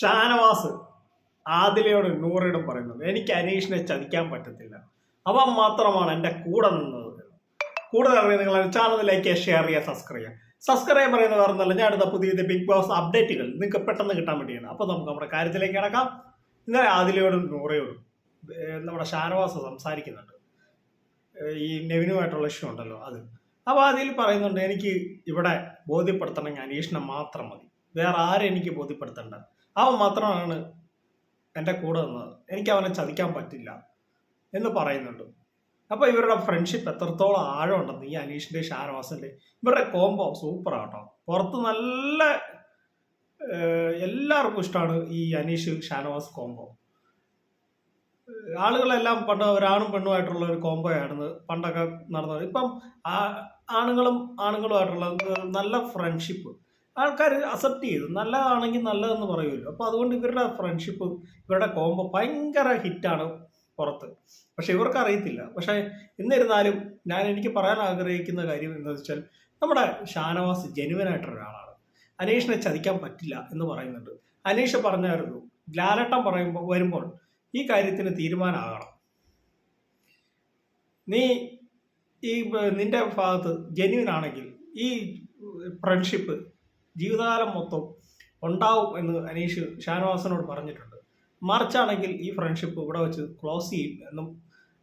ഷാനവാസ് ആദിലയോട് നൂറയോടും പറയുന്നത്. എനിക്ക് അനീഷിനെ ചതിക്കാൻ പറ്റത്തില്ല. അവൻ മാത്രമാണ് എന്റെ കൂടെ നിന്നത്. കൂടുതൽ അറിയാൻ നിങ്ങൾ ചെയ്യുക ഷെയർ ചെയ്യുക. സബ്സ്ക്രൈബ് ചെയ്യുക സബ്സ്ക്രൈബ് പറയുന്നത് പറഞ്ഞല്ല ഞാൻ അടുത്ത പുതിയ ബിഗ് ബോസ് അപ്ഡേറ്റുകൾ നിങ്ങൾക്ക് പെട്ടെന്ന് കിട്ടാൻ വേണ്ടിയാണ്. അപ്പോൾ നമുക്ക് നമ്മുടെ കാര്യത്തിലേക്ക് കിടക്കാം. ഇന്നലെ ആദിലയോടും നൂറയോടും നമ്മുടെ ഷാനവാസ് സംസാരിക്കുന്നുണ്ട്. ഈ നെവിനുമായിട്ടുള്ള ഇഷ്യൂ ഉണ്ടല്ലോ അത്. അപ്പോൾ അതിൽ പറയുന്നുണ്ട് എനിക്ക് ഇവിടെ ബോധ്യപ്പെടുത്തണമെങ്കിൽ അനീഷിനെ മാത്രം മതി. വേറെ ആരെ എനിക്ക് ബോധ്യപ്പെടുത്തണ്ട. അവൻ മാത്രമാണ് എന്റെ കൂടെ നിന്നത്. എനിക്ക് അവനെ ചതിക്കാൻ പറ്റില്ല എന്ന് പറയുന്നുണ്ട്. അപ്പോൾ ഇവരുടെ ഫ്രണ്ട്ഷിപ്പ് എത്രത്തോളം ആഴമുണ്ടെന്ന് ഈ അനീഷിന്റെ ഷാനവാസിന്റെ ഇവരുടെ കോംബോ സൂപ്പർ ആട്ടോ. പുറത്ത് നല്ല എല്ലാവർക്കും ഇഷ്ടമാണ് ഈ അനീഷ് ഷാനവാസ് കോംബോ ആളുകളെല്ലാം പണ്ട് ഒരാണും പെണ്ണുമായിട്ടുള്ള ഒരു കോംബോ ആയിരുന്നു. പണ്ടൊക്കെ നടന്നത്. ഇപ്പം ആണുങ്ങളും ആണുങ്ങളുമായിട്ടുള്ള നല്ല ഫ്രണ്ട്ഷിപ്പ് ആൾക്കാർ അക്സെപ്റ്റ് ചെയ്തു. നല്ലതാണെങ്കിൽ നല്ലതെന്ന് പറയുമല്ലോ. അപ്പോൾ അതുകൊണ്ട് ഇവരുടെ ഫ്രണ്ട്ഷിപ്പ് ഇവരുടെ കോംബോ ഭയങ്കര ഹിറ്റാണ് പുറത്ത്. പക്ഷെ ഇവർക്ക് അറിയത്തില്ല. പക്ഷേ എന്നിരുന്നാലും ഞാൻ എനിക്ക് പറയാൻ ആഗ്രഹിക്കുന്ന കാര്യം എന്താണെന്ന് വെച്ചാൽ നമ്മുടെ ഷാനവാസ് ജെനുവനായിട്ടൊരാളാണ് അനീഷിനെ ചതിക്കാൻ പറ്റില്ല എന്ന് പറയുന്നുണ്ട്. അനീഷ് പറഞ്ഞായിരുന്നു ലാലട്ടം പറയുമ്പോൾ വരുമ്പോൾ ഈ കാര്യത്തിന് തീരുമാനമാകണം. നീ ഈ നിന്റെ ഭാഗത്ത് ജെന്യൂൻ ഈ ഫ്രണ്ട്ഷിപ്പ് ജീവിതകാലം മൊത്തം ഉണ്ടാവും എന്ന് അനീഷ് ഷാനവാസനോട് പറഞ്ഞിട്ടുണ്ട്. മറിച്ചാണെങ്കിൽ ഈ ഫ്രണ്ട്ഷിപ്പ് ഇവിടെ വെച്ച് ക്ലോസ് ചെയ്യും എന്നും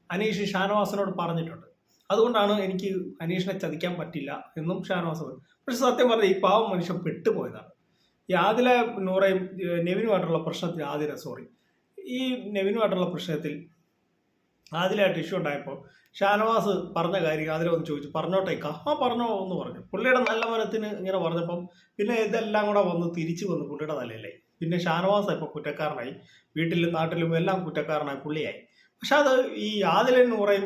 അനീഷ് ഷാനവാസനോട് പറഞ്ഞിട്ടുണ്ട്. അതുകൊണ്ടാണ് എനിക്ക് അനീഷിനെ ചതിക്കാൻ പറ്റില്ല എന്നും ഷാനവാസ് പക്ഷെ സത്യം പറഞ്ഞാൽ ഈ പാവം മനുഷ്യൻ പെട്ടുപോയതാണ്. ഈ ആദിലെ നൂറയും നെവിനുമായിട്ടുള്ള പ്രശ്നത്തിൽ ആദില സോറി ഈ നെവിനുമായിട്ടുള്ള പ്രശ്നത്തിൽ ആദിലായിട്ട് ഇഷ്യൂ ഉണ്ടായപ്പോൾ ഷാനവാസ് പറഞ്ഞ കാര്യം ഒന്ന് ചോദിച്ചു. പറഞ്ഞോട്ടേക്കാ. ആ പറഞ്ഞോ എന്ന് പറഞ്ഞു. പുള്ളിയുടെ നല്ല മരത്തിന് ഇങ്ങനെ പറഞ്ഞപ്പം പിന്നെ ഇതെല്ലാം കൂടെ വന്ന് തിരിച്ചു വന്ന് പുള്ളിയുടെ തലയിലായി. പിന്നെ ഷാനവാസ് ഇപ്പോൾ കുറ്റക്കാരനായി. വീട്ടിലും നാട്ടിലും എല്ലാം കുറ്റക്കാരനായി പുള്ളിയായി. പക്ഷെ അത് ഈ ആദിലെന്ന് പറയും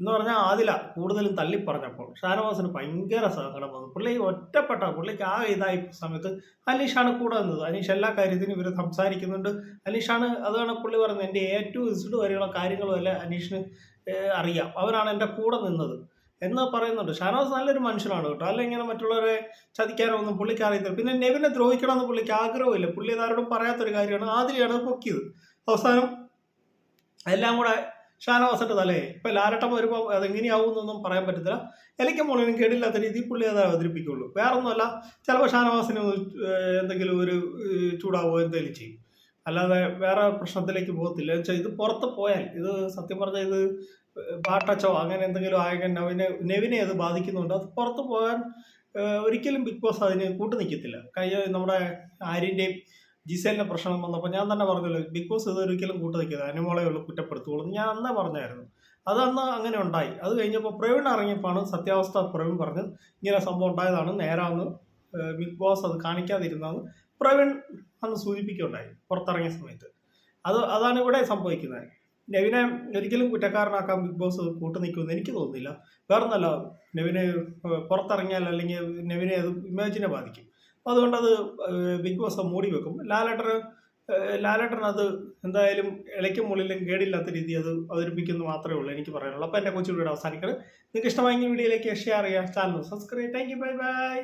എന്ന് പറഞ്ഞാൽ ആദില കൂടുതലും തള്ളി പറഞ്ഞപ്പോൾ ഷാനവാസിന് ഭയങ്കര സങ്കടം വന്നു. പുള്ളി ഒറ്റപ്പെട്ട പുള്ളിക്ക് ആ ഇതായി സമയത്ത് അനീഷാണ് കൂടെ നിന്നത് അനീഷ് എല്ലാ കാര്യത്തിനും ഇവർ സംസാരിക്കുന്നുണ്ട്. അനീഷാണ് അതാണ് പുള്ളി പറഞ്ഞത് എന്റെ എ ടു ഇസിഡ് വരെയുള്ള കാര്യങ്ങളും എല്ലാം അനീഷിന് അറിയാം. അവരാണ് എന്റെ കൂടെ നിന്നത്. എന്ന് പറയുന്നുണ്ട്. ഷാനവാസ് നല്ലൊരു മനുഷ്യനാണ് കേട്ടോ. അല്ല ഇങ്ങനെ മറ്റുള്ളവരെ ചതിക്കാനോ ഒന്നും പുള്ളിക്ക് അറിയത്തില്ല. പിന്നെ നെവിനെ ദ്രോഹിക്കണമെന്ന് പുള്ളിക്ക് ആഗ്രഹമില്ല. പുള്ളി ഇതാരോടും പറയാത്തൊരു കാര്യമാണ് ആദിലയാണ് പൊക്കിയത്. അവസാനം എല്ലാം കൂടെ ഷാനവാസിന്റെ തലേ ഇപ്പൊ ലാലട്ടം വരുമ്പോൾ അതെങ്ങനെയാവും എന്നൊന്നും പറയാൻ പറ്റത്തില്ല. ഇലയ്ക്കും മോളിനും കേടില്ലാത്ത രീതിയിൽ പുള്ളി അത് അവതരിപ്പിക്കുള്ളൂ. വേറൊന്നുമല്ല ചിലപ്പോൾ ഷാനവാസിന് എന്തെങ്കിലും ഒരു ചൂടാവോ എന്തെങ്കിലും ചെയ്യും. അല്ലാതെ വേറെ പ്രശ്നത്തിലേക്ക് പോകത്തില്ല. വെച്ചാൽ ഇത് പുറത്ത് പോയാൽ ഇത് സത്യം പറഞ്ഞാൽ ഇത് ബാട്ടച്ചോ അങ്ങനെ എന്തെങ്കിലും ആയ നവിനെ നെവിനെ അത് ബാധിക്കുന്നുണ്ട്. അത് പുറത്ത് പോകാൻ ഒരിക്കലും ബിഗ് ബോസ് അതിന് കൂട്ടു നിൽക്കത്തില്ല നമ്മുടെ ആര്യന്റെയും ജിസേലിന്റെ പ്രശ്നം വന്നപ്പോൾ ഞാൻ തന്നെ പറഞ്ഞല്ലോ ബിഗ് ബോസ് ഇത് ഒരിക്കലും കൂട്ടു നിൽക്കില്ല അനുമോളെ കുറ്റപ്പെടുത്തുള്ളൂ ഞാൻ അന്നേ പറഞ്ഞായിരുന്നു. അത് അന്ന് അങ്ങനെ ഉണ്ടായി. അത് കഴിഞ്ഞപ്പോൾ പ്രവീൺ ഇറങ്ങിയപ്പോഴാണ് സത്യാവസ്ഥ പ്രവീൺ പറഞ്ഞത്. ഇങ്ങനെ സംഭവം ഉണ്ടായതാണ്. നേരാന്ന് ബിഗ് ബോസ് അത് കാണിക്കാതിരുന്നതെന്ന് പ്രവീൺ അന്ന് സൂചിപ്പിക്കുകയുണ്ടായി പുറത്തിറങ്ങിയ സമയത്ത്. അത് അതാണ് ഇവിടെ സംഭവിക്കുന്നത്. നെവിനെ ഒരിക്കലും കുറ്റക്കാരനാക്കാൻ ബിഗ് ബോസ് കൂട്ടു നിൽക്കുമെന്ന് എനിക്ക് തോന്നുന്നില്ല. വേറൊന്നല്ല നെവിനെ പുറത്തിറങ്ങിയാൽ അല്ലെങ്കിൽ നെവിനെ അത് ഇമേജിനെ ബാധിക്കും. അതുകൊണ്ട് അത് ബിഗ് ബോസ് മൂടി വെക്കും. ലാലേട്ടർ ലാലേട്ടൻ അത് എന്തായാലും ഇളയ്ക്കും മുള്ളിലും കേടില്ലാത്ത രീതി അത് അവതരിപ്പിക്കുന്നു മാത്രമേ ഉള്ളൂ എനിക്ക് പറയാനുള്ളൂ. അപ്പോൾ എന്റെ കൊച്ചു വീഡിയോ അവസാനിക്കണം. നിങ്ങൾക്ക് ഇഷ്ടമായെങ്കിൽ വീഡിയോയിലേക്ക് ഷെയർ ചെയ്യുക channel subscribe. Thank you. Bye bye.